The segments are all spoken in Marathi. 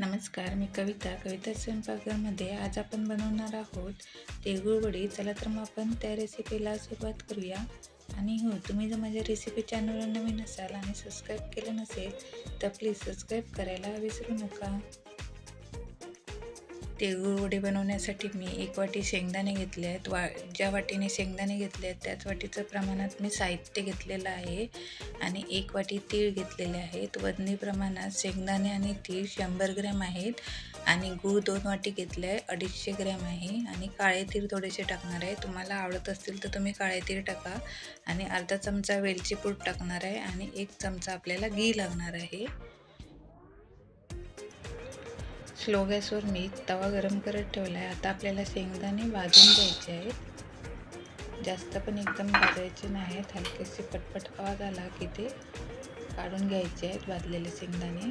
नमस्कार मी कविता. कविता स्वयंपाकघरमध्ये आज आपण बनवणार आहोत तिळगुळ चला तर मग आपण त्या रेसिपीला सुरुवात करूया. आणि हो तुम्ही जर माझ्या रेसिपी चॅनलवर नवीन असाल आणि सबस्क्राईब केलं नसेल तर प्लीज सबस्क्राईब करायला विसरू नका. तिळगुळ वडी बनवण्यासाठी मी एक वाटी शेंगदाणे घेतले आहेत. वा ज्या वाटीने शेंगदाणे घेतले आहेत त्याच वाटीचं प्रमाणात मी साहित्य घेतलेलं आहे आणि एक वाटी तीळ घेतलेले आहेत. वजनी प्रमाणात शेंगदाणे आणि तीळ शंभर ग्रॅम आहेत आणि गूळ दोन वाटी घेतले आहे अडीचशे ग्रॅम आहे आणि काळे तीळ थोडेसे टाकणार आहे. तुम्हाला आवडत असतील तर तुम्ही काळे तीळ टाका आणि अर्धा चमचा वेलची पूड टाकणार आहे आणि एक चमचा आपल्याला घी लागणार आहे. स्लो गॅसवर मी तवा गरम करत ठेवला आहे आता आपल्याला शेंगदाणे भाजून घ्यायचे आहेत. जास्त पण एकदम भाजायचे नाहीत. हलकेसे पटपट आवाज आला की ते काढून घ्यायचे आहेत भाजलेले शेंगदाणे.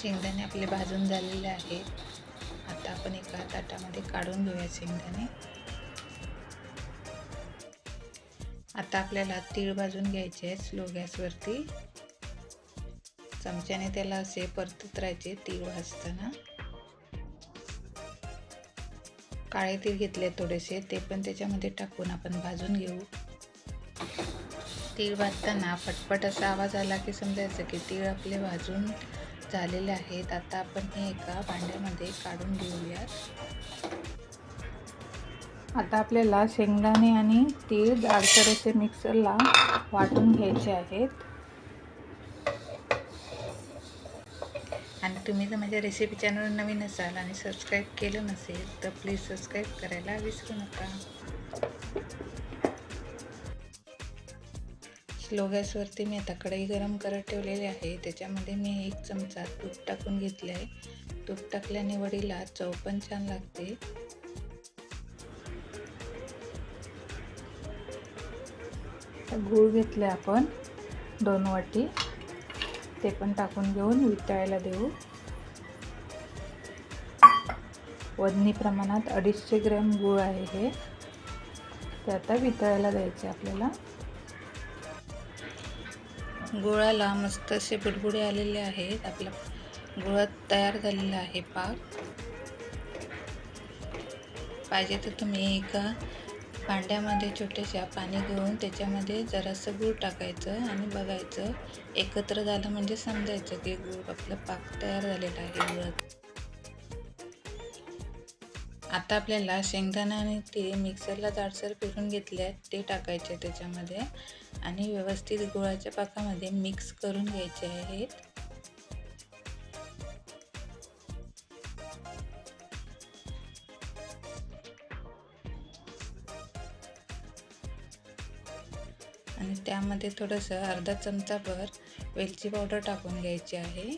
शेंगदाणे आपले भाजून झालेले आहेत. आता आपण एका ताटामध्ये काढून घेऊया शेंगदाणे. आता आपल्याला तीळ भाजून घ्यायचे आहेत स्लो गॅसवरती चमच्याने त्याला असे परतत राहायचे तीळ भाजताना. काळे तीळ घेतले थोडेसे ते पण त्याच्यामध्ये टाकून आपण भाजून घेऊ. तीळ भाजताना फटफट असा आवाज आला की समजायचं की तीळ आपले भाजून झालेले आहेत. आता आपण हे एका भांड्यामध्ये काढून घेऊयात. आता आपल्याला शेंगदाणे आणि तीळ जाडसर असे मिक्सरला वाटून घ्यायचे आहेत. आणि तुम्ही जर माझ्या रेसिपी चॅनल नवीन असाल आणि सबस्क्राईब केलं नसेल तर प्लीज सबस्क्राईब करायला विसरू नका. स्लो गॅसवरती मी आता कढई गरम करत ठेवलेली आहे. त्याच्यामध्ये मी एक चमचा तूप टाकून घेतले आहे. तूप टाकल्याने वडीला चव पण छान लागते. गूळ घेतले आपण दोन वाटी. ते पण टाकून घेऊन वितळायला देऊ. वजनी प्रमाणात अडीचशे ग्रॅम गूळ आहे हे. ते आता वितळायला द्यायचे आपल्याला. गुळाला मस्त असे बुडबुडे आलेले आहेत. आपला गुळात तयार झालेला आहे पाक. पाहिजे तर तुम्ही एका भांड्यामध्ये छोट्याशा पाणी घेऊन त्याच्यामध्ये जरासं गूळ टाकायचं आणि बघायचं. एकत्र झालं म्हणजे समजायचं की गूळ आपलं पाक तयार झालेला आहे गुळात आता आपल्याला शेंगदाणा आणि ते मिक्सरला जाडसर फिरून घेतले आहेत ते टाकायचे त्याच्यामध्ये. आणि व्यवस्थित गुळाच्या पाकामध्ये मिक्स करून घ्यायचे आहेत. आणि त्यामध्ये थोडंसं अर्धा चमचाभर वेलची पावडर टाकून घ्यायची आहे.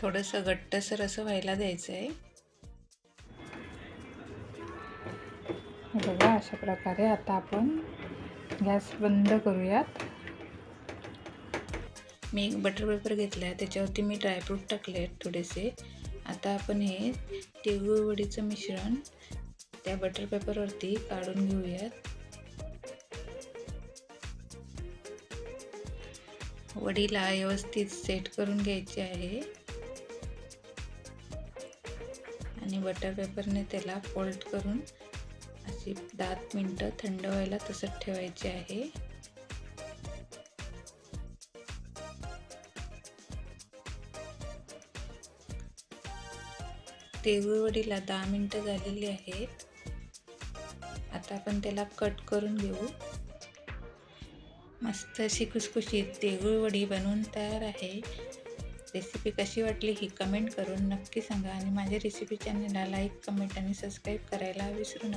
थोडंसं घट्टसर असं व्हायला द्यायचं आहे बघा अशा प्रकारे आता आपण गॅस बंद करूयात. मी एक बटर पेपर घेतला आहे त्याच्यावरती मी ड्रायफ्रूट टाकले आहेत थोडेसे. आता आपण हे तिळगुळ वडीचं मिश्रण त्या बटर पेपरवरती काढून घेऊयात. वडीला व्यवस्थित सेट करून घ्यायचे आहे. आणि बटर पेपरने त्याला फोल्ड करून अशी दहा मिनटं थंड व्हायला तसंच ठेवायचे आहे. वडीला दहा मिनटं झालेली आहेत. आता आपण त्याला कट करून घेऊ. मस्त अशी खुसखुशीत वडी बनवून तयार आहे. रेसिपी कशी वाटली ही कमेंट करून नक्की सांगा आणि माझ्या रेसिपी चॅनलला लाईक कमेंट आणि सबस्क्राईब करायला विसरू नका.